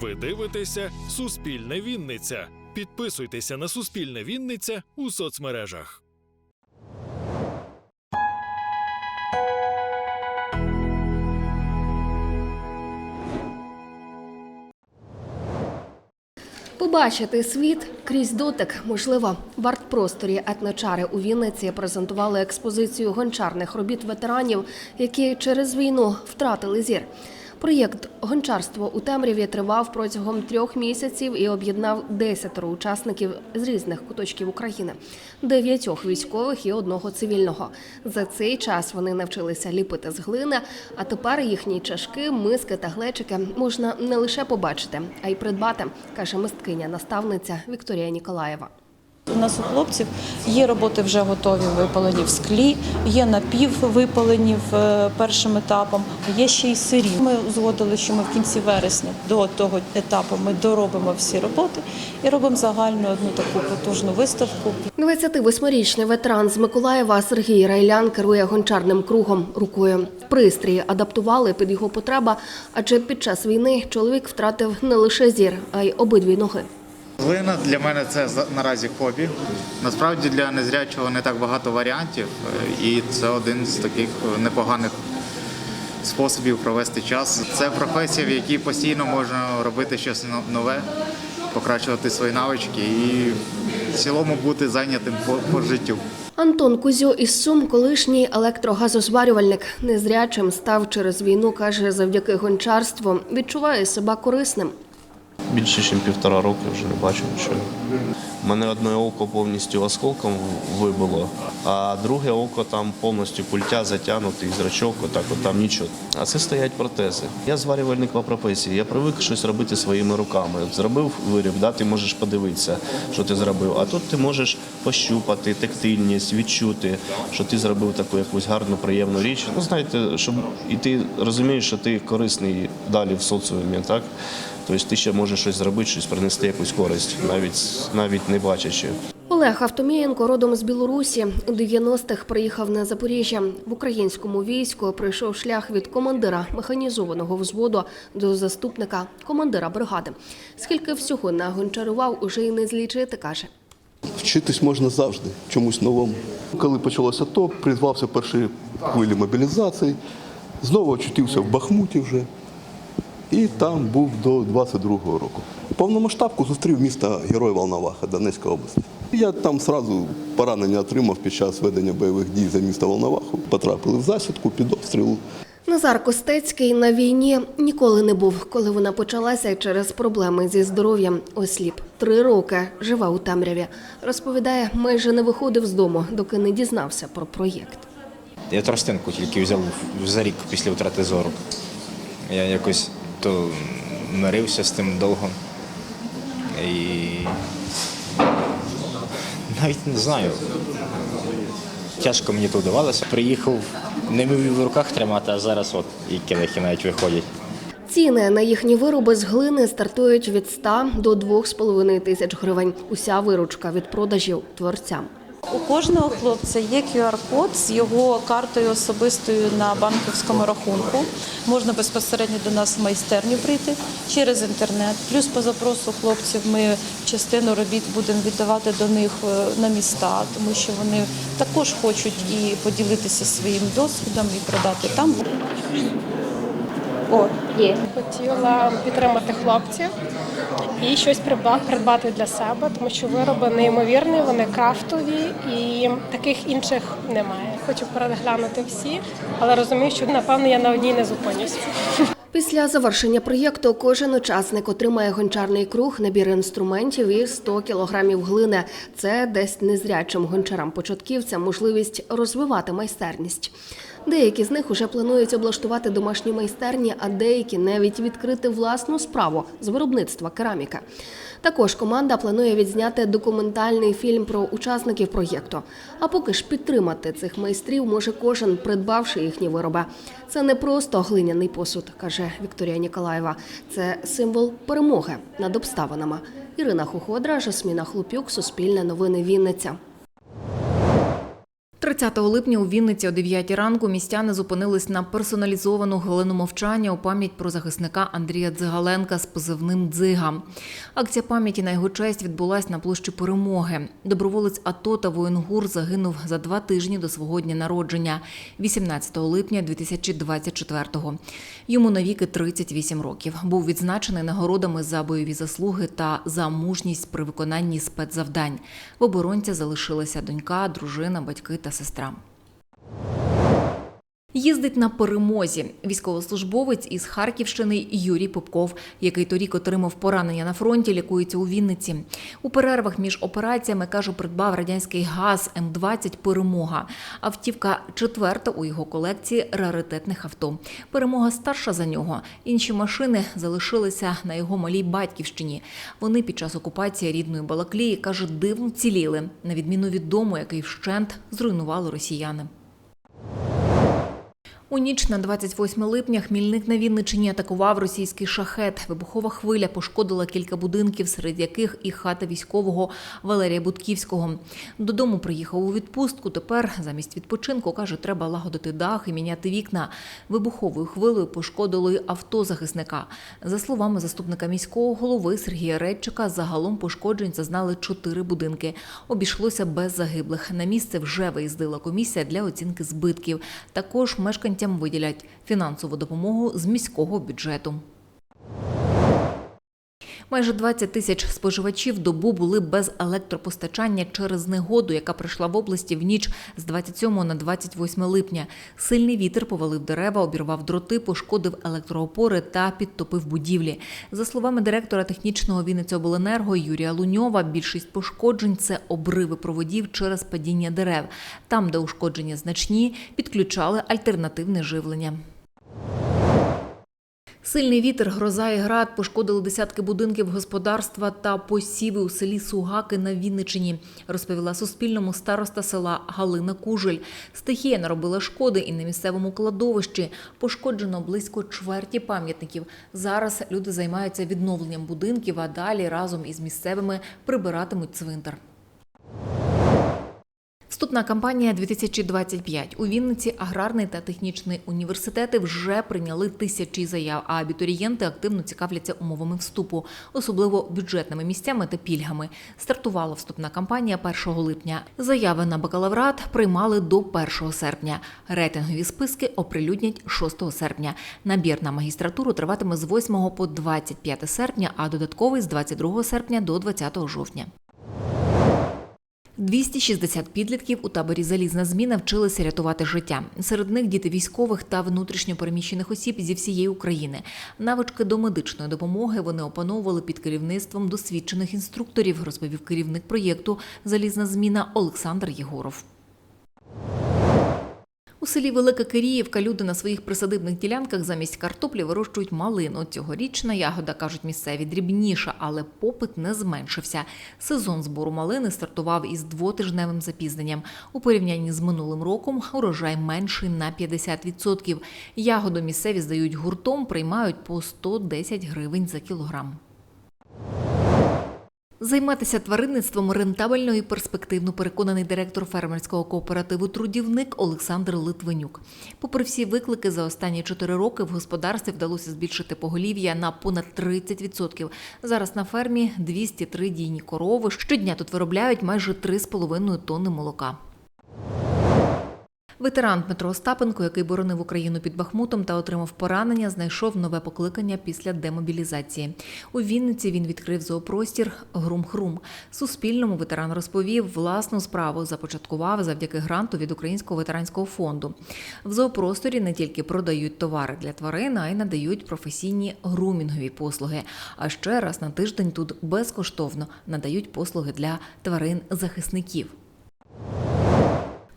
Ви дивитеся Суспільне Вінниця. Підписуйтеся на Суспільне Вінниця у соцмережах. Побачити світ крізь дотик можливо. В арт-просторі етночари у Вінниці презентували експозицію гончарних робіт ветеранів, які через війну втратили зір. Проєкт Гончарство у темряві тривав протягом трьох місяців і об'єднав десятеро учасників з різних куточків України, дев'ятьох військових і одного цивільного. За цей час вони навчилися ліпити з глини, а тепер їхні чашки, миски та глечики можна не лише побачити, а й придбати, каже мисткиня наставниця Вікторія Ніколаєва. У нас у хлопців є роботи вже готові випалені в склі, є напіввипалені е, першим етапом, є ще й сирі. Ми узгодили, що ми в кінці вересня до того етапу ми доробимо всі роботи і робимо загальну одну таку потужну виставку. 28-річний ветеран з Миколаєва Сергій Райлян керує гончарним кругом рукою. Пристрої адаптували під його потреба, адже під час війни чоловік втратив не лише зір, а й обидві ноги. Глина для мене це наразі хобі. Насправді для незрячого не так багато варіантів, е, і це один з таких е, непоганих способів провести час. Це професія, в якій постійно можна робити щось нове, покращувати свої навички і в цілому бути зайнятим по, по життю. Антон Кузьо із Сум, колишній електрогазозварювальник, незрячим став через війну, каже, завдяки гончарству відчуває себе корисним. Більше, ніж півтора роки вже не бачу нічого. У мене одне око повністю осколком вибило, а друге око там повністю культя затягнутий, зрачок, отак, от там нічого. А це стоять протези. Я зварювальник по професії. Я привик щось робити своїми руками. Зробив виріб, да, ти можеш подивитися, що ти зробив. А тут ти можеш пощупати, тактильність, відчути, що ти зробив таку якусь гарну, приємну річ. Ну, знаєте, щоб і ти розумієш, що ти корисний далі в соціумі, так? Тобто ти ще можеш щось зробити, щось принести якусь користь, навіть навіть не бачачи. Олег Автомієнко, родом з Білорусі, у 90-х приїхав на Запоріжжя. В українському війську пройшов шлях від командира механізованого взводу до заступника командира бригади. Скільки всього нагончарував, уже й не злічити, каже. Вчитись можна завжди чомусь новому. Коли почалося АТО, призвався перші хвилі мобілізації, знову очутився в Бахмуті вже. І там був до 22-го року. Повномасштабку зустрів місто Герой Волноваха, Донецька область. Я там сразу поранення отримав під час ведення бойових дій за місто Волноваху. Потрапили в засідку під обстріл. Назар Костецький на війні ніколи не був, коли вона почалася через проблеми зі здоров'ям. Осліп три роки живе у темряві. Розповідає, майже не виходив з дому, доки не дізнався про проєкт. Я тростинку тільки взяв за рік після втрати зору. Я якось то мирився з тим довго. І навіть не знаю. Тяжко мені то вдавалося. Приїхав, не міг в руках тримати, а зараз от і келихи навіть виходять. Ціни на їхні вироби з глини стартують від 100 до 2,5 тисяч гривень. Уся виручка від продажів творцям. У кожного хлопця є QR-код з його картою особистою на банківському рахунку. Можна безпосередньо до нас в майстерню прийти через інтернет. Плюс по запросу хлопців ми частину робіт будемо віддавати до них е, на міста, тому що вони також хочуть і поділитися своїм досвідом і продати там. О, є. Хотіла підтримати хлопців і щось придба- придбати для себе, тому що вироби неймовірні, вони крафтові і таких інших немає. Хочу переглянути всі, але розумію, що напевно я на одній не зупинюсь. Після завершення проєкту кожен учасник отримає гончарний круг, набір інструментів і 100 кілограмів глини. Це десь незрячим гончарам-початківцям можливість розвивати майстерність. Деякі з них уже планують облаштувати домашні майстерні, а деякі навіть відкрити власну справу з виробництва кераміки. Також команда планує відзняти документальний фільм про учасників проєкту. А поки ж підтримати цих майстрів може кожен, придбавши їхні вироби. Це не просто глиняний посуд, каже Вікторія Ніколаєва. Це символ перемоги над обставинами. Ірина Хуходра, Жасміна Хлопюк, Суспільне новини Вінниця. 30 липня у Вінниці о 9 ранку містяни зупинились на персоналізовану хвилину мовчання у пам'ять про захисника Андрія Дзигаленка з позивним Дзига. Акція пам'яті на його честь відбулась на площі Перемоги. Доброволець АТО та воїн ГУР загинув за два тижні до свого дня народження, 18 липня 2024-го. Йому навіки 38 років. Був відзначений нагородами за бойові заслуги та за мужність при виконанні спецзавдань. В оборонця залишилася донька, дружина, батьки та сестра сестра. Їздить на перемозі військовослужбовець із Харківщини Юрій Попков, який торік отримав поранення на фронті, лікується у Вінниці. У перервах між операціями каже, придбав радянський газ М-20 Перемога. Автівка четверта у його колекції раритетних авто. Перемога старша за нього. Інші машини залишилися на його малій батьківщині. Вони під час окупації рідної Балаклії каже, дивно вціліли, на відміну від дому, який вщент зруйнували росіяни. У ніч на 28 липня Хмільник на Вінничині атакував російський шахет. Вибухова хвиля пошкодила кілька будинків, серед яких і хата військового Валерія Будківського. Додому приїхав у відпустку. Тепер замість відпочинку каже, треба лагодити дах і міняти вікна. Вибуховою хвилею пошкодило й авто захисника. За словами заступника міського голови Сергія Редчика, загалом пошкоджень зазнали чотири будинки. Обійшлося без загиблих. На місце вже виїздила комісія для оцінки збитків. Також мешканцям виділять фінансову допомогу з міського бюджету. Майже 20 тисяч споживачів добу були без електропостачання через негоду, яка прийшла в області в ніч з 27 на 28 липня. Сильний вітер повалив дерева, обірвав дроти, пошкодив електроопори та підтопив будівлі. За словами директора технічного Вінницяобленерго Юрія Луньова, більшість пошкоджень це обриви проводів через падіння дерев. Там, де ушкодження значні, підключали альтернативне живлення. Сильний вітер, гроза і град пошкодили десятки будинків господарства та посіви у селі Сугаки на Вінничині, розповіла Суспільному староста села Галина Кужель. Стихія наробила шкоди і на місцевому кладовищі. Пошкоджено близько чверті пам'ятників. Зараз люди займаються відновленням будинків, а далі разом із місцевими прибиратимуть цвинтар. Вступна кампанія 2025. У Вінниці аграрний та технічний університети вже прийняли тисячі заяв, а абітурієнти активно цікавляться умовами вступу, особливо бюджетними місцями та пільгами. Стартувала вступна кампанія 1 липня. Заяви на бакалаврат приймали до 1 серпня. Рейтингові списки оприлюднять 6 серпня. Набір на магістратуру триватиме з 8 по 25 серпня, а додатковий з 22 серпня до 20 жовтня. 260 підлітків у таборі Залізна зміна вчилися рятувати життя. Серед них діти військових та внутрішньопереміщених осіб зі всієї України. Навички до медичної допомоги вони опановували під керівництвом досвідчених інструкторів, розповів керівник проєкту Залізна зміна Олександр Єгоров. У селі Велика Киріївка люди на своїх присадибних ділянках замість картоплі вирощують малину. Цьогорічна ягода, кажуть місцеві, дрібніша, але попит не зменшився. Сезон збору малини стартував із двотижневим запізненням. У порівнянні з минулим роком урожай менший на 50%. Ягоду місцеві здають гуртом, приймають по 110 гривень за кілограм. Займатися тваринництвом рентабельно і перспективно переконаний директор фермерського кооперативу Трудівник Олександр Литвинюк. Попри всі виклики, за останні чотири роки в господарстві вдалося збільшити поголів'я на понад 30%. Зараз на фермі 203 дійні корови. Щодня тут виробляють майже 3,5 тонни молока. Ветеран Дмитро Остапенко, який боронив Україну під Бахмутом та отримав поранення, знайшов нове покликання після демобілізації. У Вінниці він відкрив зоопростір Грум-Хрум. Суспільному ветеран розповів, власну справу започаткував завдяки гранту від Українського ветеранського фонду. В зоопросторі не тільки продають товари для тварин, а й надають професійні грумінгові послуги. А ще раз на тиждень тут безкоштовно надають послуги для тварин-захисників.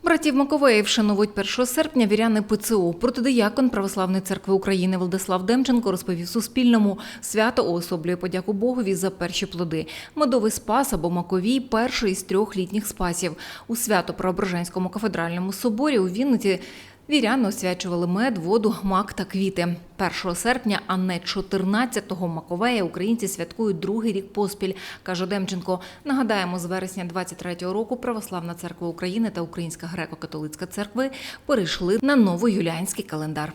Братів Маковеїв шанують 1 серпня віряни ПЦУ. Протидиякон Православної церкви України Владислав Демченко розповів Суспільному. Свято уособлює подяку Богові за перші плоди. Медовий спас або Маковій – перший із трьох літніх спасів. У свято Преображенському кафедральному соборі у Вінниці Віряни освячували мед, воду, мак та квіти. 1 серпня, а не 14-го Маковея українці святкують другий рік поспіль, каже Демченко. Нагадаємо, з вересня 23-го року Православна церква України та Українська греко-католицька церкви перейшли на новоюліанський календар.